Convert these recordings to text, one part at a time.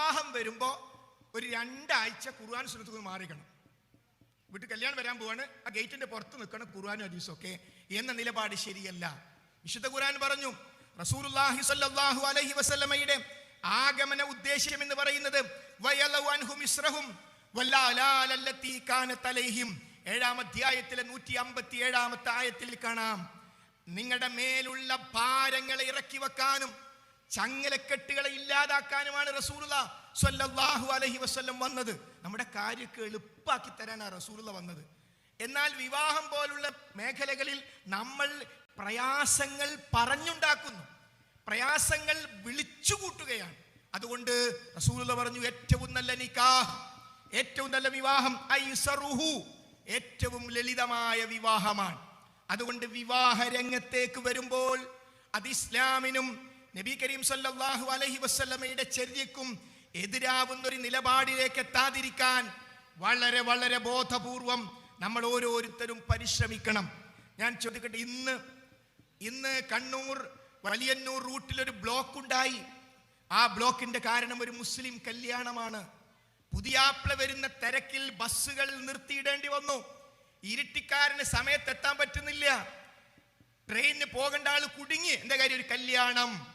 വിവാഹം വരുമ്പോൾ ഒരു രണ്ടാഴ്ച ഖുർആൻ സുന്നത്ത് മാറിക്കണം. വീട്ടിൽ കല്യാണം വരാൻ പോവാണ്. ആ ഗേറ്റിന്റെ പുറത്ത് നിൽക്കണം ഖുർആാനും ഹദീസും ഒക്കെ. എന്ന നിലപാട് ശരിയല്ല. വിശുദ്ധ ഖുർആൻ പറഞ്ഞു റസൂലുള്ളാഹി സ്വല്ലല്ലാഹു അലൈഹി വസല്ലമയുടെ ആഗമന ഉദ്ദേശ്യം എന്ന് പറയുന്നത് ഏഴാം അധ്യായത്തിലെ നൂറ്റി അമ്പത്തി ഏഴാമത്തെ ആയത്തിൽ കാണാം. നിങ്ങളുടെ മേലുള്ള ഭാരങ്ങളെ ഇറക്കി വെക്കാനും ചങ്ങലക്കെട്ടുകളെ ഇല്ലാതാക്കാനുമാണ് റസൂലുള്ള സ്വല്ലല്ലാഹു അലൈഹി വസല്ലം വന്നത്. നമ്മുടെ കാര്യമൊക്കെ എളുപ്പാക്കി തരാനാണ് റസൂലുള്ള വന്നത്. എന്നാൽ വിവാഹം പോലുള്ള മേഖലകളിൽ നമ്മൾ പ്രയാസങ്ങൾ പറഞ്ഞുണ്ടാക്കുന്നു. പ്രയാസങ്ങൾ വിളിച്ചു കൂട്ടുകയാണ് അതുകൊണ്ട് റസൂലുള്ള പറഞ്ഞു ഏറ്റവും നല്ല നിക്കാഹ് ഏറ്റവും നല്ല വിവാഹം ഐസറുഹു ഏറ്റവും ലളിതമായ വിവാഹമാണ്. അതുകൊണ്ട് വിവാഹ രംഗത്തേക്ക് വരുമ്പോൾ അത് ഇസ്ലാമിനും നബി കരീം സല്ലാഹു അലഹി വസ്ലമയുടെ ചര്യക്കും എതിരാവുന്ന ഒരു നിലപാടിലേക്ക് എത്താതിരിക്കാൻ വളരെ വളരെ ബോധപൂർവം നമ്മൾ ഓരോരുത്തരും പരിശ്രമിക്കണം. ഞാൻ ചോദിക്കട്ടെ ഇന്ന് ഇന്ന് കണ്ണൂർ വലിയന്നൂർ റൂട്ടിൽ ഒരു ബ്ലോക്ക് ഉണ്ടായി ആ ബ്ലോക്കിന്റെ കാരണം ഒരു മുസ്ലിം കല്യാണമാണ്. പുതിയാപ്ല വരുന്ന തിരക്കിൽ ബസ്സുകൾ നിർത്തിയിടേണ്ടി വന്നു. ഇരുട്ടിക്കാരന് സമയത്ത് എത്താൻ പറ്റുന്നില്ല. ട്രെയിനിന് പോകേണ്ട ആൾ കുടുങ്ങി. എന്താ കാര്യം? ഒരു കല്യാണം.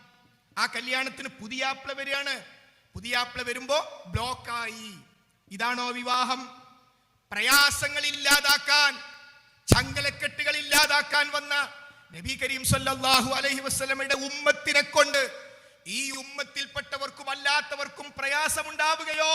ആ കല്യാണത്തിന് പുതിയാപ്പിള വരികയാണ്. പുതിയാപ്പിള വരുമ്പോ ബ്ലോക്കായി. ഇതാണോ വിവാഹം? പ്രയാസങ്ങൾ ഇല്ലാതാക്കാൻ ചങ്കലക്കെട്ടുകൾ ഇല്ലാതാക്കാൻ വന്ന നബി കരീം സല്ലാഹു അലഹി വസ്ലമയുടെ ഉമ്മത്തിനെ കൊണ്ട് ഈ ഉമ്മത്തിൽപ്പെട്ടവർക്കും അല്ലാത്തവർക്കും പ്രയാസമുണ്ടാവുകയോ?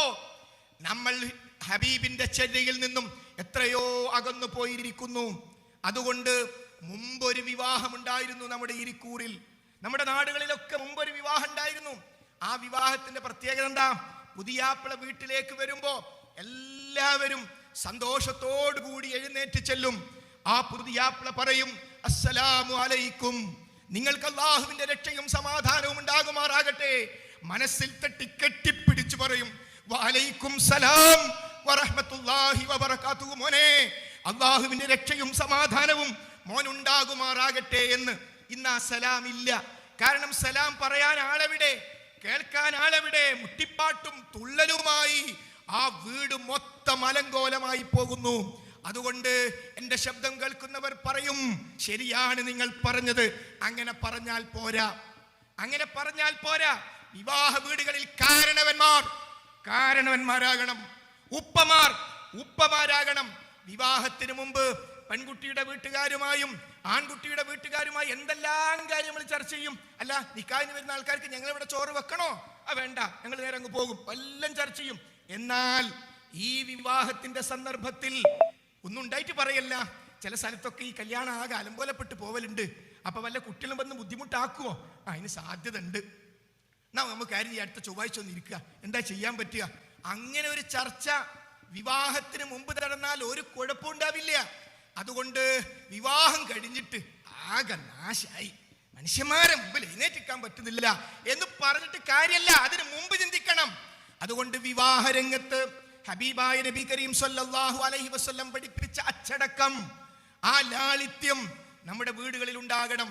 നമ്മൾ ഹബീബിന്റെ ചര്യയിൽ നിന്നും എത്രയോ അകന്നു പോയിരിക്കുന്നു. അതുകൊണ്ട് മുമ്പൊരു വിവാഹമുണ്ടായിരുന്നു നമ്മുടെ ഇരിക്കൂറിൽ. നമ്മുടെ നാടുകളിലൊക്കെ മുമ്പ് ഒരു വിവാഹം ഉണ്ടായിരുന്നു ആ വിവാഹത്തിന്റെ പ്രത്യേകത എന്താ? പുതിയാപ്പിള വീട്ടിലേക്ക് വരുമ്പോ എല്ലാവരും സന്തോഷത്തോടു കൂടി എഴുന്നേറ്റ് ചെല്ലും. ആ പുതിയാപ്പിള പറയും അസ്സലാമു അലൈക്കും. നിങ്ങൾക്ക് അള്ളാഹുവിന്റെ രക്ഷയും സമാധാനവും ഉണ്ടാകുമാറാകട്ടെ. മനസ്സിൽ തട്ടി കെട്ടിപ്പിടിച്ചു പറയും വലൈക്കും സലാം വറഹ്മത്തുള്ളാഹി വബറകാതുഹു മോനെ. അള്ളാഹുവിന്റെ രക്ഷയും സമാധാനവും മോനുണ്ടാകുമാറാകട്ടെ എന്ന് ഇന്ന് ആ സലാം ഇല്ല കാരണം സലാം പറയാൻ ആളെവിടെ? കേൾക്കാൻ ആളെവിടെ? മുട്ടിപ്പാട്ടും തുള്ളലുമായി ആ വീട് മൊത്തം അലങ്കോലമായി പോകുന്നു. അതുകൊണ്ട് എന്റെ ശബ്ദം കേൾക്കുന്നവർ പറയും ശരിയാണ് നിങ്ങൾ പറഞ്ഞത്. അങ്ങനെ പറഞ്ഞാൽ പോരാ. അങ്ങനെ പറഞ്ഞാൽ പോരാ. വിവാഹ വീടുകളിൽ കാരണവന്മാർ കാരണവന്മാരാകണം. ഉപ്പമാർ ഉപ്പമാരാകണം. വിവാഹത്തിന് മുമ്പ് പെൺകുട്ടിയുടെ വീട്ടുകാരുമായും ആൺകുട്ടിയുടെ വീട്ടുകാരുമായി എന്തെല്ലാം കാര്യങ്ങൾ ചർച്ച ചെയ്യും? അല്ല നിക്കാഹിന് വരുന്ന ആൾക്കാർക്ക് ഞങ്ങൾ ഇവിടെ ചോറ് വെക്കണോ? ആ വേണ്ട. ഞങ്ങൾ നേരെ അങ്ങ് പോകും. എല്ലാം ചർച്ച ചെയ്യും. എന്നാൽ ഈ വിവാഹത്തിന്റെ സന്ദർഭത്തിൽ ഒന്നും ഉണ്ടായിട്ട് പറയല്ല. ചില സ്ഥലത്തൊക്കെ ഈ കല്യാണം ആകെ അലമ്പോലപ്പെട്ട് പോവലുണ്ട്. അപ്പൊ വല്ല കുട്ടികളും വന്ന് ബുദ്ധിമുട്ടാക്കുമോ ആ, അതിന് സാധ്യത ഉണ്ട് എന്നാ നമുക്ക് കാര്യം ചെയ്യാം അടുത്ത ചൊവ്വാഴ്ച ഒന്ന് ഇരിക്കുക. എന്താ ചെയ്യാൻ പറ്റുക? അങ്ങനെ ഒരു ചർച്ച വിവാഹത്തിന് മുമ്പ് നടന്നാൽ ഒരു കുഴപ്പമുണ്ടാവില്ല അതുകൊണ്ട് വിവാഹം കഴിഞ്ഞിട്ട് ആകെ നാശായി. മനുഷ്യന്മാരെ മുമ്പിൽ എഴുന്നേറ്റിക്കാൻ പറ്റുന്നില്ല എന്ന് പറഞ്ഞിട്ട് കാര്യമല്ല അതിന് മുമ്പ് ചിന്തിക്കണം. അതുകൊണ്ട് വിവാഹ രംഗത്ത് ഹബീബായ നബി കരീം സല്ലല്ലാഹു അലൈഹി വസല്ലം പഠിപ്പിച്ച അച്ചടക്കം ആ ലാളിത്യം നമ്മുടെ വീടുകളിൽ ഉണ്ടാകണം.